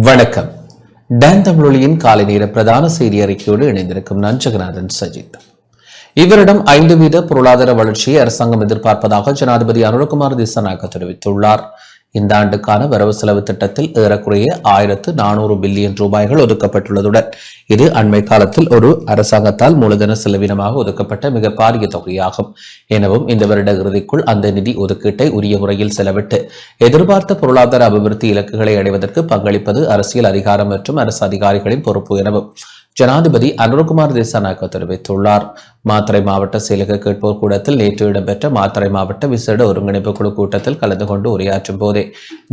வணக்கம். டேன் தமிழொலியின் காலை நேர பிரதான செய்தி அறிக்கையோடு இணைந்திருக்கும் நான் ஜெகநாதன் சஜித். இவரிடம் ஐந்து வீத பொருளாதார வளர்ச்சியை அரசாங்கம் எதிர்பார்ப்பதாக ஜனாதிபதி அனுரகுமார் திசநாயக்க தெரிவித்துள்ளார். இந்த ஆண்டுக்கான வரவு செலவு திட்டத்தில் ஏறக்குறைய ஆயிரத்து நானூறு பில்லியன் ரூபாய்கள் ஒதுக்கப்பட்டுள்ளதுடன் இது அண்மை காலத்தில் ஒரு அரசாங்கத்தால் மூலதன செலவினமாக ஒதுக்கப்பட்ட மிக பாரிய தொகையாகும். எனவும் இந்த வருட இறுதிக்குள் அந்த நிதி ஒதுக்கீட்டை உரிய முறையில் செலவிட்டு எதிர்பார்த்த பொருளாதார அபிவிருத்தி இலக்குகளை அடைவதற்கு பங்களிப்பது அரசியல் அதிகாரம் மற்றும் அரசு அதிகாரிகளின் பொறுப்பு எனவும் ஜனாதிபதி அனுரகுமார் திசாநாயக்க தெரிவித்துள்ளார். மாத்திரை மாவட்ட செயலக கேட்போர் கூடத்தில் நேற்று இடம்பெற்ற மாத்திரை மாவட்ட விசேட ஒருங்கிணைப்பு குழு கூட்டத்தில் கலந்து கொண்டு உரையாற்றும் போதே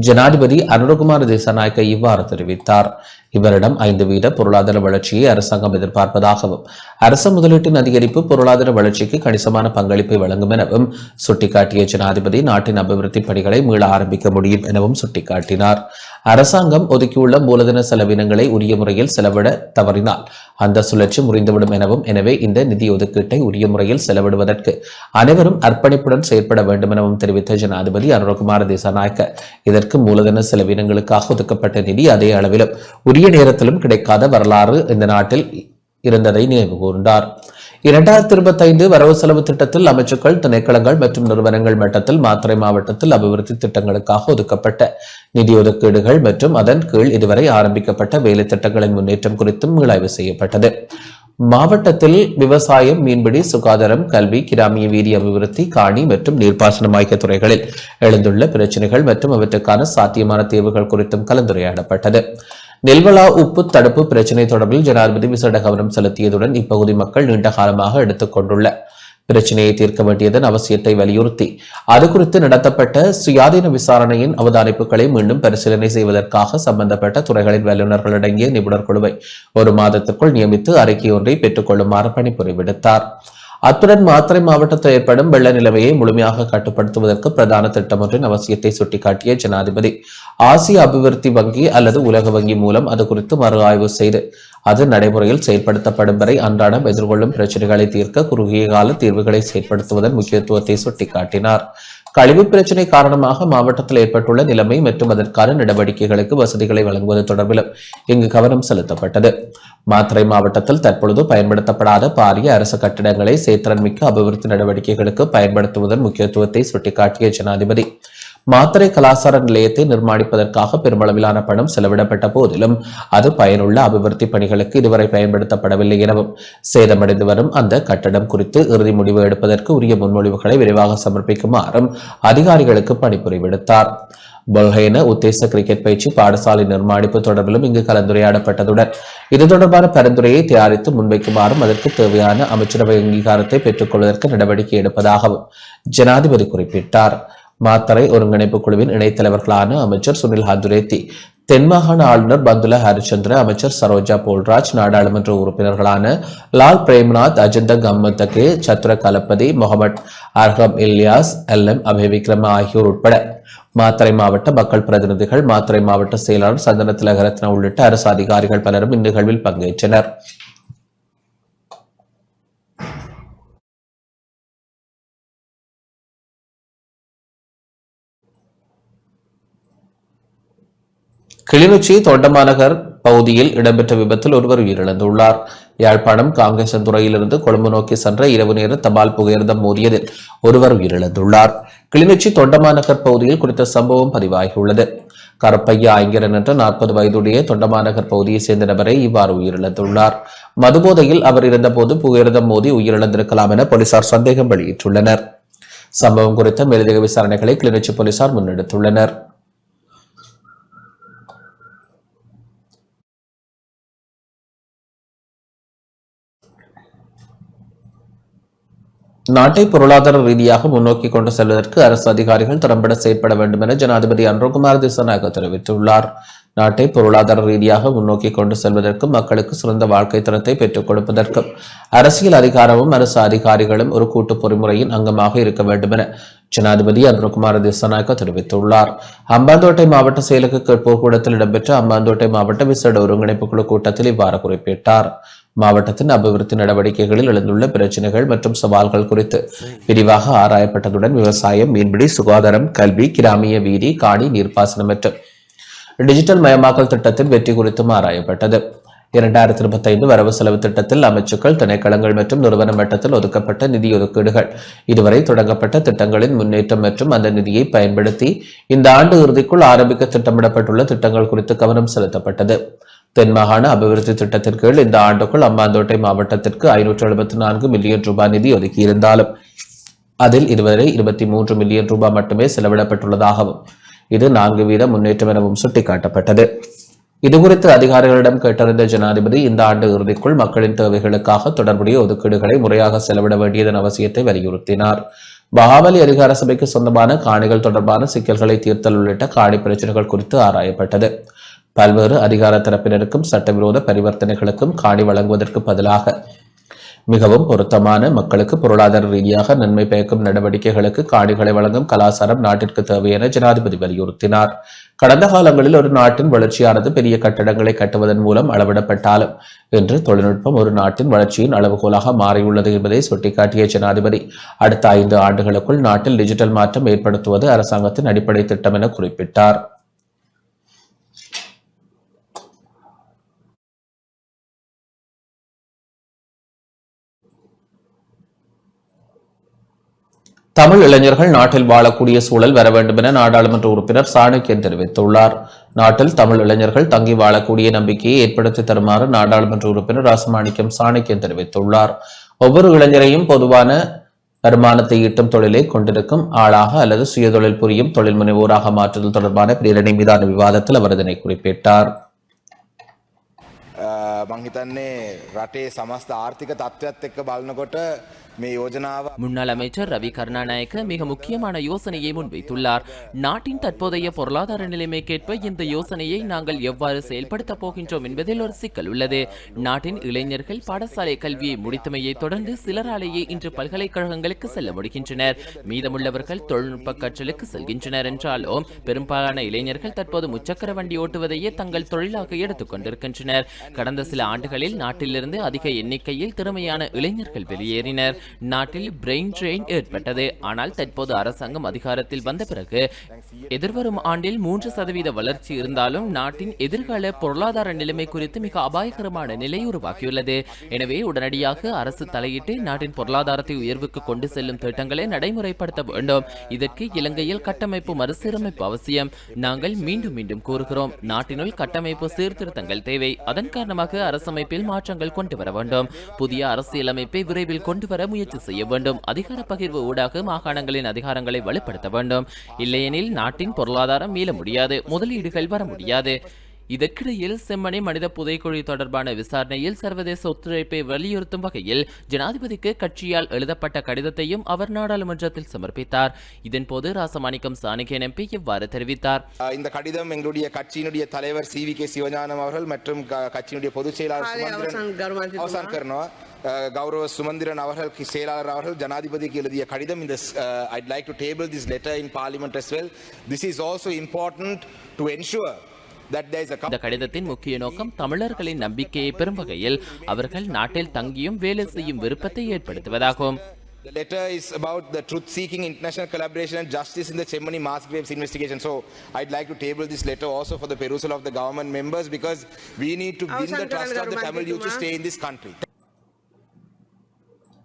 ஜனாதிபதி அனுரகுமார் திசாநாயக்க இவ்வாறு தெரிவித்தார். இவரிடம் ஐந்து வீத பொருளாதார வளர்ச்சியை அரசாங்கம் எதிர்பார்ப்பதாகவும் அரச முதலீட்டின் அதிகரிப்பு பொருளாதார வளர்ச்சிக்கு கணிசமான பங்களிப்பை வழங்கும் எனவும் சுட்டிக்காட்டிய ஜனாதிபதி நாட்டின் அபிவிருத்தி பணிகளை மீள ஆரம்பிக்க முடியும் எனவும் சுட்டிக்காட்டினார். அரசாங்கம் ஒதுக்கியுள்ள மூலதன செலவினங்களை உரிய முறையில் செலவிட தவறினால் அந்த சுழற்சி முறிந்துவிடும் எனவும் எனவே இந்த நிதி ஒதுக்கீட்டை உரிய முறையில் செலவிடுவதற்கு அனைவரும் அர்ப்பணிப்புடன் செயற்பட வேண்டும் எனவும் தெரிவித்த ஜனாதிபதி அனுரகுமார திசாநாயக்க இதற்கு மூலதன செலவினங்களுக்காக ஒதுக்கப்பட்ட நிதி அதே அளவிலும் உரிய நேரத்திலும் கிடைக்காத வரலாறு இந்த நாட்டில் இருந்ததை நினைவு கூர்ந்தார். இரண்டாயிரத்தி இருபத்தி ஐந்து வரவு செலவு திட்டத்தில் அமைச்சுக்கள் திணைக்களங்கள் மற்றும் நிறுவனங்கள் மட்டத்தில் மாத்திரை மாவட்டத்தில் அபிவிருத்தி திட்டங்களுக்காக ஒதுக்கப்பட்ட நிதி ஒதுக்கீடுகள் மற்றும் அதன் கீழ் இதுவரை ஆரம்பிக்கப்பட்ட வேலை திட்டங்களின் முன்னேற்றம் குறித்தும் மீளாய்வு செய்யப்பட்டது. மாவட்டத்தில் விவசாயம் மீன்பிடி சுகாதாரம் கல்வி கிராமிய வீதி அபிவிருத்தி காணி மற்றும் நீர்ப்பாசனம் ஆகிய துறைகளில் எழுந்துள்ள பிரச்சனைகள் மற்றும் அவற்றுக்கான சாத்தியமான தீர்வுகள் குறித்தும் கலந்துரையாடப்பட்டது. நெல்வலா உப்பு தடுப்பு பிரச்சினை தொடர்பில் ஜனாதிபதி விசேட கவனம் செலுத்தியதுடன் இப்பகுதி மக்கள் நீண்ட காலமாக எடுத்துக் கொண்டுள்ள பிரச்சினையை தீர்க்க வேண்டியதன் அவசியத்தை வலியுறுத்தி அது குறித்து நடத்தப்பட்ட சுயாதீன விசாரணையின் அவதானிப்புகளை மீண்டும் பரிசீலனை செய்வதற்காக சம்பந்தப்பட்ட துறைகளின் வல்லுநர்கள் அடங்கிய நிபுணர் குழுவை ஒரு மாதத்திற்குள் நியமித்து அறிக்கை ஒன்றை பெற்றுக் கொள்ளுமாறு பணிபுரி விடுத்தார் அத்துடன் மாத்திரை மாவட்டத்தில் ஏற்படும் வெள்ள நிலைமையை முழுமையாக கட்டுப்படுத்துவதற்கு பிரதான திட்டம் ஒன்றின் அவசியத்தை சுட்டிக்காட்டிய ஜனாதிபதி. ஆசிய அபிவிருத்தி வங்கி அல்லது உலக வங்கி மூலம் அது குறித்து மறு ஆய்வு செய்து அது நடைமுறையில் செயல்படுத்தப்படும் வரை அன்றாடம் எதிர்கொள்ளும் பிரச்சனைகளை தீர்க்க குறுகிய கால தீர்வுகளை செயல்படுத்துவதன் முக்கியத்துவத்தை சுட்டிக்காட்டினார். கழிவு பிரச்சினை காரணமாக மாவட்டத்தில் ஏற்பட்டுள்ள நிலைமை மற்றும் அதற்கான நடவடிக்கைகளுக்கு வசதிகளை வழங்குவது தொடர்பிலும் இங்கு கவனம் செலுத்தப்பட்டது. மாத்திரை மாவட்டத்தில் தற்பொழுது பயன்படுத்தப்படாத பாரிய அரசு கட்டிடங்களை சேத்திரன்மிக்க அபிவிருத்தி நடவடிக்கைகளுக்கு பயன்படுத்துவதன் முக்கியத்துவத்தை சுட்டிக்காட்டிய ஜனாதிபதி. மாத்திரை கலாச்சார நிலையத்தை நிர்மாணிப்பதற்காக பெருமளவிலான பணம் செலவிடப்பட்ட போதிலும் அது பயனுள்ள அபிவிருத்தி பணிகளுக்கு இதுவரை பயன்படுத்தப்படவில்லை எனவும் சேதமடைந்து வரும் அந்த கட்டடம் குறித்து இறுதி முடிவு எடுப்பதற்கு உரிய முன்மொழிவுகளை விரைவாக சமர்ப்பிக்குமாறும் அதிகாரிகளுக்கு பணிபுரி விடுத்தார் பொல்ஹேன உத்தேச கிரிக்கெட் பயிற்சி பாடசாலை நிர்மாணிப்பு தொடர்பிலும் இங்கு கலந்துரையாடப்பட்டதுடன் இது தொடர்பான பரிந்துரையை தயாரித்து முன்வைக்குமாறும் அதற்கு தேவையான அமைச்சரவை அங்கீகாரத்தை பெற்றுக்கொள்வதற்கு நடவடிக்கை எடுப்பதாகவும் ஜனாதிபதி குறிப்பிட்டார். மாத்தறை ஒருங்கிணைப்பு குழுவின் இணைத்தலைவர்களான அமைச்சர் சுனில் ஹாதுரேத்தி தென்மாகாண ஆளுநர் பந்துல ஹரிச்சந்திர அமைச்சர் சரோஜா போல்ராஜ் நாடாளுமன்ற உறுப்பினர்களான லால் பிரேம்நாத் அஜந்த கம்மத்தகே சத்ர கலப்பதி முகமது அர்ஹம் இல்யாஸ் எல் எம் அபய் விக்ரம ஆகியோர் உட்பட மாத்தறை மாவட்ட மக்கள் பிரதிநிதிகள் மாத்தறை மாவட்ட செயலாளர் சந்தன திலகரத்ன உள்ளிட்ட அரசு அதிகாரிகள் பலரும் இந்நிகழ்வில் பங்கேற்றனர். கிளிநொச்சி தொண்டமாநகர் பகுதியில் இடம்பெற்ற விபத்தில் ஒருவர் உயிரிழந்துள்ளார். யாழ்ப்பாணம் காங்கேசன்துறையிலிருந்து கொழும்பு நோக்கி சென்ற இரவு நேர தபால் புகையிரதம் மோதியதில் ஒருவர் உயிரிழந்துள்ளார். கிளிநொச்சி தொண்டமாநகர் பகுதியில் குறித்த சம்பவம் பதிவாகியுள்ளது. கருப்பையா ஐங்கரன் என்ற நாற்பது வயதுடைய தொண்டமாநகர் பகுதியை சேர்ந்த நபரை இவ்வாறு உயிரிழந்துள்ளார். மதுபோதையில் அவர் இருந்தபோது புகையிரதம் மோதி உயிரிழந்திருக்கலாம் என போலீசார் சந்தேகம் வெளியிட்டுள்ளனர். சம்பவம் குறித்த மேலதிக விசாரணைகளை கிளிநொச்சி போலீசார் முன்னெடுத்துள்ளனர். நாட்டை பொருளாதார ரீதியாக முன்னோக்கி கொண்டு செல்வதற்கு அரசு அதிகாரிகள் திறம்பட செயற்பட வேண்டும் என ஜனாதிபதி அன்ருகுமார் திசநாயக தெரிவித்துள்ளார். நாட்டை பொருளாதார ரீதியாக முன்னோக்கி கொண்டு செல்வதற்கும் மக்களுக்கு சிறந்த வாழ்க்கை தரத்தை பெற்றுக் கொடுப்பதற்கும் அரசியல் அதிகாரமும் அரசு அதிகாரிகளும் ஒரு கூட்டு பொறிமுறையின் அங்கமாக இருக்க வேண்டும் என ஜனாதிபதி அன்ருகுமார் திசநாயக்க தெரிவித்துள்ளார். அம்பாந்தோட்டை மாவட்ட செயலுக்கு கேட்போர் கூடத்தில் இடம்பெற்ற அம்பாந்தோட்டை மாவட்ட விசேட ஒருங்கிணைப்பு குழு கூட்டத்தில் இவ்வாறு குறிப்பிட்டார். மாவட்டத்தின் அபிவிருத்தி நடவடிக்கைகளில் எழுந்துள்ள பிரச்சனைகள் மற்றும் சவால்கள் குறித்து விரிவாக ஆராயப்பட்டதுடன் விவசாயம் மீன்பிடி சுகாதாரம் கல்வி கிராமிய வீதி காணி நீர்ப்பாசனம் மற்றும் டிஜிட்டல் மயமாக்கல் திட்டத்தின் வெற்றி குறித்தும் ஆராயப்பட்டது. இரண்டாயிரத்தி இருபத்தி ஐந்து வரவு செலவு திட்டத்தில் அமைச்சுக்கள் திணைக்களங்கள் மற்றும் நிறுவன மட்டத்தில் ஒதுக்கப்பட்ட நிதி ஒதுக்கீடுகள். இதுவரை தொடங்கப்பட்ட திட்டங்களின் முன்னேற்றம் மற்றும் அந்த நிதியை பயன்படுத்தி இந்த ஆண்டு இறுதிக்குள் ஆரம்பிக்க திட்டமிடப்பட்டுள்ள திட்டங்கள் குறித்து கவனம் செலுத்தப்பட்டது. தென்மாகாண அபிவிருத்தி திட்டத்தின் கீழ் இந்த ஆண்டுக்குள் அம்மாந்தோட்டை மாவட்டத்திற்கு ஐநூற்று எழுபத்தி நான்கு மில்லியன் ரூபாய் நிதி ஒதுக்கியிருந்தாலும் அதில் இதுவரை இருபத்தி மூன்று மில்லியன் ரூபாய் மட்டுமே செலவிடப்பட்டுள்ளதாகவும் இது நான்கு வீத முன்னேற்றம் எனவும் சுட்டிக்காட்டப்பட்டது. இதுகுறித்து அதிகாரிகளிடம் கேட்டறிந்த ஜனாதிபதி இந்த ஆண்டு இறுதிக்குள் மக்களின் தேவைகளுக்காக தொடர்புடைய ஒதுக்கீடுகளை முறையாக செலவிட வேண்டியதன் அவசியத்தை வலியுறுத்தினார். மகாபலி அதிகார சபைக்கு சொந்தமான காணிகள் தொடர்பான சிக்கல்களை தீர்த்தல் உள்ளிட்ட காணி பிரச்சனைகள் குறித்து ஆராயப்பட்டது. பல்வேறு அதிகார தரப்பினருக்கும் சட்டவிரோத பரிவர்த்தனைகளுக்கும் காணி வழங்குவதற்கு பதிலாக மிகவும் பொருத்தமான மக்களுக்கு பொருளாதார ரீதியாக நன்மை பயக்கும் நடவடிக்கைகளுக்கு காணிகளை வழங்கும் கலாச்சாரம் நாட்டிற்கு தேவை என ஜனாதிபதி வலியுறுத்தினார். கடந்த காலங்களில் ஒரு நாட்டின் வளர்ச்சியானது பெரிய கட்டடங்களை கட்டுவதன் மூலம் அளவிடப்பட்டாலும் இன்று தொழில்நுட்பம் ஒரு நாட்டின் வளர்ச்சியின் அளவுகோலாக மாறியுள்ளது என்பதை சுட்டிக்காட்டிய ஜனாதிபதி அடுத்த ஐந்து ஆண்டுகளுக்குள் நாட்டில் டிஜிட்டல் மாற்றம் ஏற்படுத்துவது அரசாங்கத்தின் அடிப்படை திட்டம் என குறிப்பிட்டார். தமிழ் இளைஞர்கள் நாட்டில் வாழக்கூடிய சூழல் வர வேண்டும் என நாடாளுமன்ற உறுப்பினர் சாணக்கியன் தெரிவித்துள்ளார். நாட்டில் தமிழ் இளைஞர்கள் தங்கி வாழக்கூடிய நம்பிக்கையை ஏற்படுத்தி தருமாறு நாடாளுமன்ற உறுப்பினர் ராசமாணிக்கம் சாணக்கியன் தெரிவித்துள்ளார். ஒவ்வொரு இளைஞரையும் பொதுவான வருமானத்தை ஈட்டும் தொழிலை கொண்டிருக்கும் ஆளாக அல்லது சுயதொழில் புரியும் தொழில் முனைவோராக மாற்றுதல் தொடர்பான பிரேரணை மீதான விவாதத்தில் அவர் இதனை குறிப்பிட்டார். මං හිතන්නේ රටේ සමස්ත ආර්ථික තත්ත්වයක් එක්ක බලනකොට මේ යෝජනාව முன்னாள் அமைச்சர் ரவி கருணாநாயக்க மிக முக்கியமான யோசனையை முன்வைத்துள்ளார் நாட்டின் தற்போதைய பொருளாதார நிலைமைக்கேற்ப இந்த யோசனையை நாங்கள் எவ்வாறு செயல்படுத்தப் போகின்றோம் என்பதில் ஒரு சிக்கல் உள்ளது நாட்டின் இளைஞர்கள் பாடசாலை கல்வியை முடித்தமையை தொடர்ந்து சிலராலேயே இன்று பல்கலைக்கழகங்களுக்கு செல்ல முடிகின்றனர் மீதமுள்ளவர்கள் தொழில்நுட்ப கற்றலுக்கு செல்கின்றனர் என்றாலும் பெரும்பாலான இளைஞர்கள் தற்போது முச்சக்கர வண்டி ஓட்டுவதையே தங்கள் தொழிலாக எடுத்துக் கொண்டிருக்கின்றனர் கடந்த கடந்த சில ஆண்டுகளில் நாட்டிலிருந்து அதிக எண்ணிக்கையில் திறமையான இளைஞர்கள் வெளியேறினர். நாட்டில் பிரெயின் ட்ரெயின் ஏற்பட்டது. ஆனால் தற்போது அரசாங்கம் அதிகாரத்தில் வந்த பிறகு எதிர்வரும் ஆண்டில் மூன்று சதவீத வளர்ச்சி இருந்தாலும் நாட்டின் எதிர்கால பொருளாதார நிலைமை குறித்து மிக அபாயகரமான நிலை உருவாக்கியுள்ளது. எனவே உடனடியாக அரசு தலையிட்டு நாட்டின் பொருளாதாரத்தை உயர்வுக்கு கொண்டு செல்லும் திட்டங்களை நடைமுறைப்படுத்த வேண்டும். இதற்கு இலங்கையில் கட்டமைப்பு மறுசீரமைப்பு அவசியம். நாங்கள் மீண்டும் மீண்டும் கூறுகிறோம். நாட்டினுள் கட்டமைப்பு சீர்திருத்தங்கள் தேவை. அதன் காரணமாக அரசமைப்பில் மாற்றங்கள் கொண்டு வர வேண்டும். புதிய அரசியலமைப்பை விரைவில் கொண்டு வர முயற்சி செய்ய வேண்டும். அதிகார பகிர்வு ஊடாக மாகாணங்களின் அதிகாரங்களை வலுப்படுத்த வேண்டும். இல்லையெனில் நாட்டின் பொருளாதாரம் மீள முடியாது. முதலீடுகள் வர முடியாது. இதற்கிடையில் செம்மணி மனித புதைக்குழி தொடர்பான விசாரணையில் சர்வதேச ஒத்துழைப்பை வலியுறுத்தும் வகையில் ஜனாதிபதிக்கு கட்சியால் எழுதப்பட்ட கடிதத்தையும் அவர் நாடாளுமன்றத்தில் சமர்ப்பித்தார். இதன்போது ராசமாணிக்கம் சாணகியன் எம்பி இவ்வாறு தெரிவித்தார். இந்த கடிதம் எங்களுடைய கட்சியினுடைய தலைவர் சி வி கே சிவஞானம் அவர்கள் மற்றும் கட்சியினுடைய பொதுச் செயலாளர் கௌரவ சுமந்திரன் அவர்கள் செயலாளர் அவர்கள் ஜனாதிபதிக்கு எழுதிய கடிதம் இந்த I'd like to table this letter in parliament as well. This is also important to ensure இந்த கடிதத்தின் முக்கிய நோக்கம் தமிழர்களின் நம்பிக்கையை பெறும் வகையில் அவர்கள் நாட்டில் தங்கியும் வேலை செய்யும் விருப்பத்தை ஏற்படுத்துவதாகும் The letter is about the truth-seeking international collaboration and justice in the Chemani mass graves investigation. So I'd like to table this letter also for the perusal of the government members because we need to win the trust of the Tamil youth to stay in this country.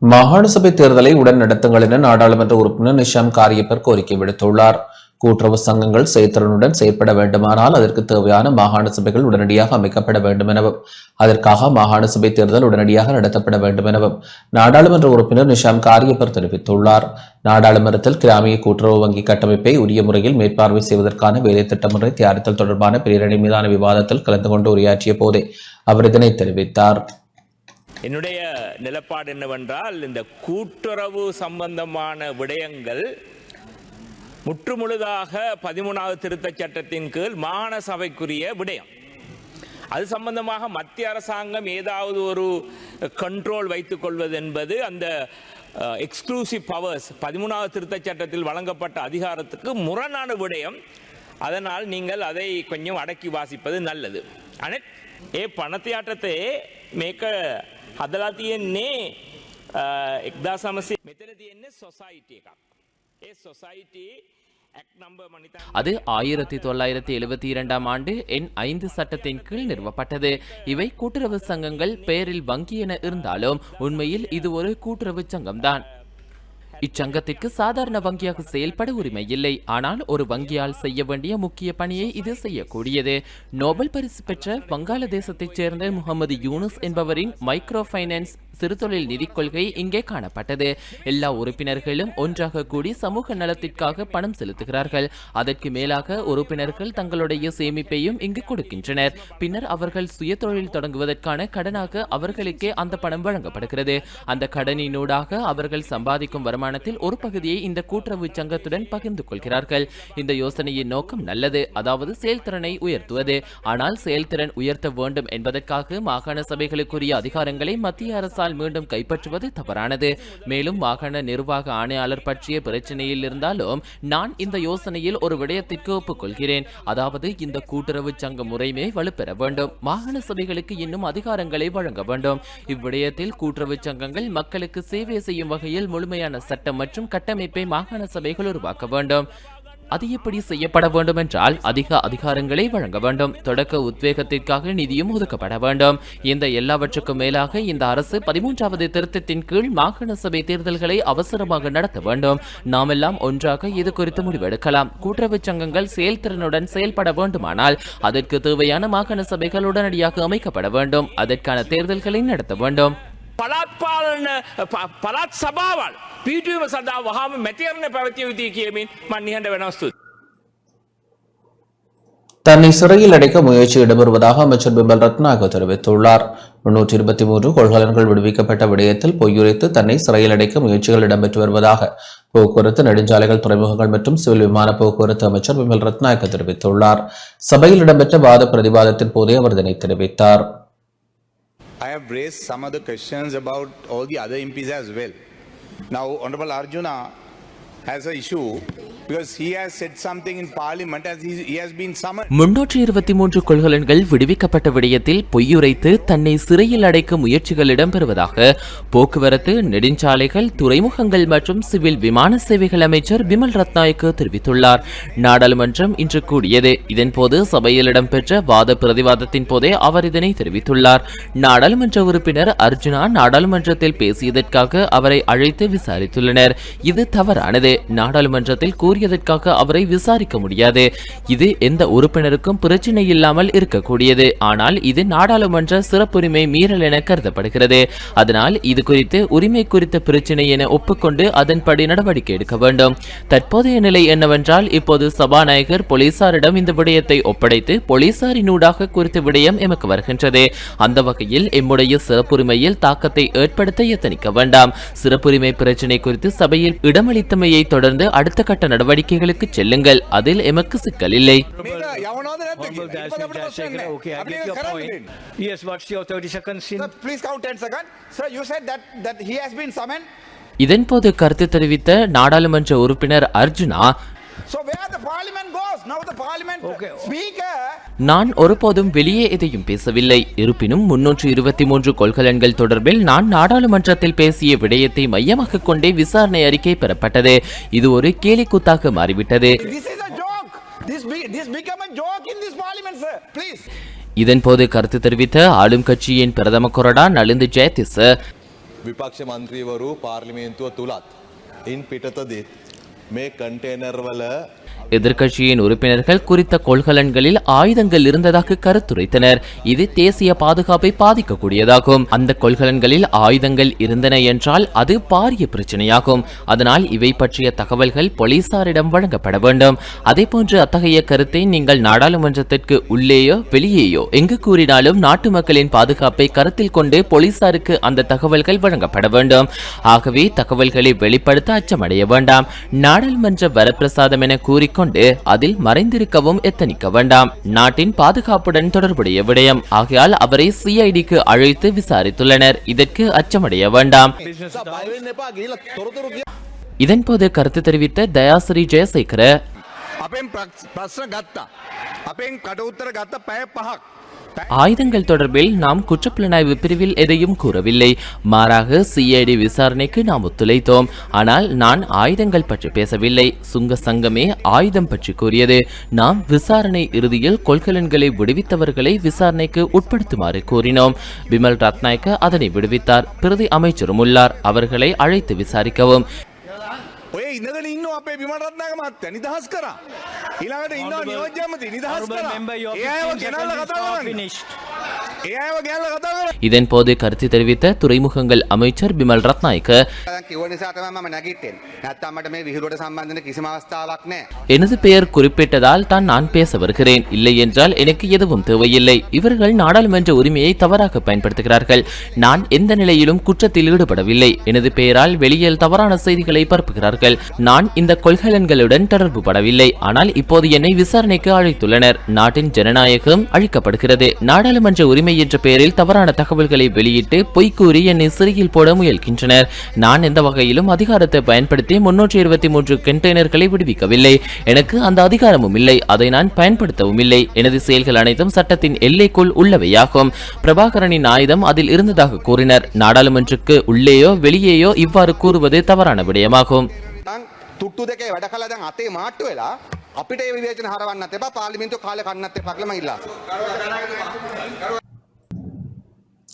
மாகாண சபை தேர்தலை உடன் நடத்துங்கள் என நாடாளுமன்ற உறுப்பினர் Neesham Kariapper கோரிக்கை விடுத்துள்ளார் கூட்டுறவு சங்கங்கள் செயற்திறனுடன் செயற்பட வேண்டுமானால் அதற்கு தேவையான மாகாண சபைகள் உடனடியாக அமைக்கப்பட வேண்டும் எனவும் அதற்காக மாகாண சபை தேர்தல் உடனடியாக நடத்தப்பட வேண்டும் எனவும் நாடாளுமன்ற உறுப்பினர் நிஷாம் காரியப்பர் தெரிவித்துள்ளார். நாடாளுமன்றத்தில் கிராமிய கூட்டுறவு வங்கி கட்டமைப்பை உரிய முறையில் மேற்பார்வை செய்வதற்கான வேலை திட்டமுறை தயாரித்தல் தொடர்பான பிரேரணை மீதான விவாதத்தில் கலந்து கொண்டு உரையாற்றிய போதே அவர் இதனை தெரிவித்தார். என்னுடைய நிலப்பாடு என்னவென்றால் இந்த கூட்டுறவு சம்பந்தமான விடயங்கள் முற்றுமுழுதாக பதிமூணாவது திருத்தச் சட்டத்தின் கீழ் மாகாண சபைக்குரிய விடயம் அது சம்பந்தமாக மத்திய அரசாங்கம் ஏதாவது ஒரு கண்ட்ரோல் வைத்துக் கொள்வது என்பது அந்த எக்ஸ்க்ளூசிவ் பவர்ஸ் பதிமூணாவது திருத்தச் சட்டத்தில் வழங்கப்பட்ட அதிகாரத்துக்கு முரணான விடயம் அதனால் நீங்கள் அதை கொஞ்சம் அடக்கி வாசிப்பது நல்லது අනෙත් ඒ පනතියාටතේ මේක හදලා තියෙන්නේ එක්දා සමසය මෙතන තියෙන්නේ සොසයිට එකක්. அது ஆயிரத்தி தொள்ளாயிரத்தி எழுபத்தி இரண்டாம் ஆண்டு எண் ஐந்து சட்டத்தின் கீழ் நிறுவப்பட்டது. இவை கூட்டுறவு சங்கங்கள் பெயரில் வங்கி என இருந்தாலும் உண்மையில் இது ஒரு கூட்டுறவு சங்கம்தான். இச்சங்கத்திற்கு சாதாரண வங்கியாக செயல்பட உரிமை இல்லை. ஆனால் ஒரு வங்கியால் செய்ய வேண்டிய முக்கிய பணியை இது செய்யக்கூடியது. நோபல் பரிசு பெற்ற வங்காளதேசத்தைச் சேர்ந்த முகமது யூனுஸ் என்பவரின் மைக்ரோ ஃபைனான்ஸ் சிறுதொழில் நிதிக் கொள்கை இங்கே காணப்பட்டது. எல்லா உறுப்பினர்களும் ஒன்றாக கூடி சமூக நலத்திற்காக பணம் செலுத்துகிறார்கள். அதற்கு மேலாக உறுப்பினர்கள் தங்களுடைய சேமிப்பையும் இங்கு கொடுக்கின்றனர். பின்னர் அவர்கள் சுயதொழில் தொடங்குவதற்கான கடனாக அவர்களுக்கே அந்த பணம் வழங்கப்படுகிறது. அந்த கடனினூடாக அவர்கள் சம்பாதிக்கும் வருமானத்தில் ஒரு பகுதியை இந்த கூட்டுறவு சங்கத்துடன் பகிர்ந்து கொள்கிறார்கள். இந்த யோசனையின் நோக்கம் நல்லது அதாவது செயல்திறனை உயர்த்துவது. ஆனால் செயல்திறன் உயர்த்த வேண்டும் என்பதற்காக மாகாண சபைகளுக்குரிய அதிகாரங்களை மத்திய அரசால் மீண்டும் கைப்பற்றுவது தவறானது. மேலும் மாகாண நிர்வாக ஆணையாளர் பற்றிய பிரச்சனையில் இருந்தாலும் நான் இந்த யோசனையில் ஒரு விடயத்திற்கு ஒப்புக்கொள்கிறேன். அதாவது இந்த கூட்டுறவு சங்க முறைமை வலுப்பெற வேண்டும். மாகாண சபைகளுக்கு இன்னும் அதிகாரங்களை வழங்க வேண்டும். இவ்விடயத்தில் கூட்டுறவு சங்கங்கள் மக்களுக்கு சேவை செய்யும் வகையில் முழுமையான சட்டம் மற்றும் கட்டமைப்பை மாகாண சபைகள் உருவாக்க வேண்டும். அது எப்படி செய்யப்பட வேண்டும் என்றால் அதிக அதிகாரங்களை வழங்க வேண்டும். தொடக்க உத்வேகத்திற்காக நிதியும் ஒதுக்கப்பட வேண்டும். இந்த எல்லாவற்றுக்கும் மேலாக இந்த அரசு பதிமூன்றாவது திருத்தத்தின் கீழ் மாகாண சபை தேர்தல்களை அவசரமாக நடத்த வேண்டும். நாமெல்லாம் ஒன்றாக இது குறித்து முடிவெடுக்கலாம். கூட்டுறவு சங்கங்கள் செயல்திறனுடன் செயல்பட வேண்டுமானால் அதற்கு தேவையான மாகாண சபைகள் உடனடியாக அமைக்கப்பட வேண்டும். அதற்கான தேர்தல்களை நடத்த வேண்டும். பலாத்பாலன பலாத் சபாவால் පීටුවම සඳහා වහම මැතිවරණ පැවතිය යුතුයි කියමින් මන් නිහඬ වෙනස්තු. தன்னை சிறையில் அடைக்க முயற்சி இடம்பெறுவதாக அமைச்சர் பிமல் ரத்னாக தெரிவித்துள்ளார் முன்னூற்றி இருபத்தி மூன்று கொள்கலன்கள் விடுவிக்கப்பட்ட விடயத்தில் பொய்யுரைத்து தன்னை சிறையில் அடைக்க முயற்சிகள் இடம்பெற்று வருவதாக போக்குவரத்து நெடுஞ்சாலைகள் துறைமுகங்கள் மற்றும் சிவில் விமான போக்குவரத்து அமைச்சர் பிமல் ரத்நாயக்க தெரிவித்துள்ளார் சபையில் இடம்பெற்ற வாத பிரதிவாதத்தின் போதே அவர் இதனை தெரிவித்தார் I have raised some other questions about all the other MPs as well. Now, Honorable Arjuna has an issue முன்னூற்றி இருபத்தி மூன்று கொள்கலன்கள் விடுவிக்கப்பட்ட விடயத்தில் பொய்யுரைத்து தன்னை சிறையில் அடைக்கும் முயற்சிகள் இடம்பெறுவதாக போக்குவரத்து நெடுஞ்சாலைகள் துறைமுகங்கள் மற்றும் சிவில் விமான சேவைகள் அமைச்சர் பிமல் ரத்நாயக்கு தெரிவித்துள்ளார். நாடாளுமன்றம் இன்று கூடியது. இதன்போது சபையில் இடம்பெற்ற வாத பிரதிவாதத்தின் போதே அவர் இதனை தெரிவித்துள்ளார். நாடாளுமன்ற உறுப்பினர் அர்ஜுனா நாடாளுமன்றத்தில் பேசியதற்காக அவரை அழைத்து விசாரித்துள்ளனர். இது தவறானது. நாடாளுமன்றத்தில் கூறியதற்காக அவரை விசாரிக்க முடியாது. இது எந்த உறுப்பினருக்கும் பிரச்சனை இல்லாமல் இருக்கக்கூடியது. ஆனால் இது நாடாளுமன்ற சிறப்புரிமை மீறல் என கருதப்படுகிறது. அதனால் இது குறித்து உரிமை குறித்த பிரச்சனை என ஒப்புக்கொண்டு அதன்படி நடவடிக்கை எடுக்க வேண்டும். தற்போதைய நிலை என்னவென்றால் இப்போது சபாநாயகர் போலீசாரிடம் இந்த விடயத்தை ஒப்படைத்து போலீசாரினூடாக குறித்த விடயம் எமக்கு வருகின்றது. அந்த வகையில் எம்முடைய சிறப்புரிமையில் தாக்கத்தை ஏற்படுத்த எத்தனிக்க வேண்டாம். சிறப்புரிமை பிரச்சினை குறித்து சபையில் இடமளித்தமையை தொடர்ந்து அடுத்த கட்ட நடவடிக்கைகளுக்கு செல்லுங்கள். அதில் எமக்கு சிக்கல் சிக்கலில்லை இதன்போது கருத்து தெரிவித்த நாடாளுமன்ற உறுப்பினர் அர்ஜுனா நான் ஒருபோதும் வெளியே எதையும் பேசவில்லை. இருப்பினும் முன்னூற்று இருபத்தி மூன்று கொள்கலன்கள் தொடர்பில் நான் நாடாளுமன்றத்தில் பேசிய விடயத்தை மையமாக கொண்டே விசாரணை அறிக்கை பெறப்பட்டது. இது ஒரு கேலிக்கூத்தாக மாறிவிட்டது. இதன் போது கருத்து தெரிவித்த ஆளும் கட்சியின் பிரதம கொறடா நலிந்து ஜெயதிஸ் ವಿಪಕ್ಷ ಮಂತ್ರಿಯವರು ಪಾರ್ಲಿಮೆಂಟು ತುಲಾತ್ ಇನ್ ಪಿಟತದಿತ್ மே கண்டெய்னர் ವಲ எதிர்க்கட்சியின் உறுப்பினர்கள் குறித்த கொள்கலன்களில் ஆயுதங்கள் இருந்ததாக கருத்துரைத்தனர். இது தேசிய பாதுகாப்பை பாதிக்கக்கூடியதாகும். அந்த கொள்கலன்களில் ஆயுதங்கள் இருந்தன என்றால் அது பாரிய பிரச்சனையாகும். அதனால் இவை பற்றிய தகவல்கள் போலீசாரிடம் வழங்கப்பட வேண்டும். அதேபோன்று அத்தகைய கருத்தை நீங்கள் நாடாளுமன்றத்திற்கு உள்ளேயோ வெளியேயோ எங்கு கூறினாலும் நாட்டு மக்களின் பாதுகாப்பை கருத்தில் கொண்டு போலீசாருக்கு அந்த தகவல்கள் வழங்கப்பட வேண்டும். ஆகவே தகவல்களை வெளிப்படுத்த அச்சமடைய வேண்டாம். நாடாளுமன்ற வரப்பிரசாதம் என கூறிக்கொண்டு அதில் மறைந்திருக்கவும் எத்தனிக்க வேண்டாம் நாட்டின் பாதுகாப்புடன் தொடர்புடைய விடயம் ஆகையால் அவரை சிஐடிக்கு அழைத்து விசாரித்துள்ளனர் இதற்கு அச்சமடைய வேண்டாம் Business බයවෙන්න එපා ගීල තොරතුරු කිය இதன்போது கருத்து தெரிவித்த தயாசிரி ஜெயசேகர අපෙන් ප්‍රස්- ප්‍රශ්න ගත්තා. අපෙන් කට උත්තර ගත්ත පැය පහක්. ஆயுதங்கள் தொடர்பில் நாம் குற்றப்புலனாய்வு பிரிவில் எதையும் கூறவில்லை. மாறாக சிஐடி விசாரணைக்கு நாம் ஒத்துழைத்தோம். ஆனால் நான் ஆயுதங்கள் பற்றி பேசவில்லை. சுங்க சங்கமே ஆயுதம் பற்றி கூறியது. நாம் விசாரணை இறுதியில் கொள்கலன்களை விடுவித்தவர்களை விசாரணைக்கு உட்படுத்துமாறு கூறினோம். பிமல் ரத்நாயக்க அதனை விடுவித்தார். பிரதி அமைச்சரும் உள்ளார். அவர்களை அழைத்து விசாரிக்கவும். ඉඳගෙන ඉන්නවා අපේ විමල රත්නායක මහත්තයා නිදහස් කරා. ඊළඟට ඉන්නවා නියෝජ්‍ය ඇමති නිදහස් කරා. ඒ අයව ගෙනල්ලා කතා කරන්නේ. இதன் போது கருத்து தெரிவித்த துறைமுகங்கள் அமைச்சர் பிமல் எனது பெயர் குறிப்பிட்டதால் தான் நான் பேச வருகிறேன். இல்லை என்றால் எனக்கு எதுவும் தேவையில்லை. இவர்கள் நாடாளுமன்ற உரிமையை தவறாக பயன்படுத்துகிறார்கள். நான் எந்த நிலையிலும் குற்றத்தில் ஈடுபடவில்லை. எனது பெயரால் வெளியில் தவறான செய்திகளை பரப்புகிறார்கள். நான் இந்த கொள்கலன்களுடன் தொடர்பு படவில்லை. ஆனால் இப்போது என்னை விசாரணைக்கு அழைத்துள்ளனர். நாட்டின் ஜனநாயகம் அழிக்கப்படுகிறது. நாடாளுமன்ற உரிமை என்ற பெயரில் தவறான தகவல்களை வெளியிட்டு பொய் கூறி என்னை சிறையில் போட முயல்கின்றனர் நான் எந்த வகையிலும் அதிகாரத்தை பயன்படுத்தி முன்னூற்றி இருபத்தி மூன்று கண்டெய்னர்களை விடுவிக்கவில்லை எனக்கு அந்த அதிகாரமும் இல்லை அதை நான் பயன்படுத்தவும் இல்லை எனது செயல்கள் அனைத்தும் சட்டத்தின் எல்லைக்குள் உள்ளவையாகும் பிரபாகரனின் ஆயுதம் அதில் இருந்ததாக கூறினர் நாடாளுமன்றக்கு உள்ளேயோ வெளியேயோ இவ்வாறு கூறுவது தவறான விடயமாகும் තන් තුට්ටු දෙකේ වැඩ කළ දැන් අතේ මාට්ටු වෙලා අපිට ඒ විවේචන හරවන්නත් එපා පාර්ලිමේන්තුව කාලේ කන්නත් එපා කියලා මම ඉල්ලා සිටිනවා.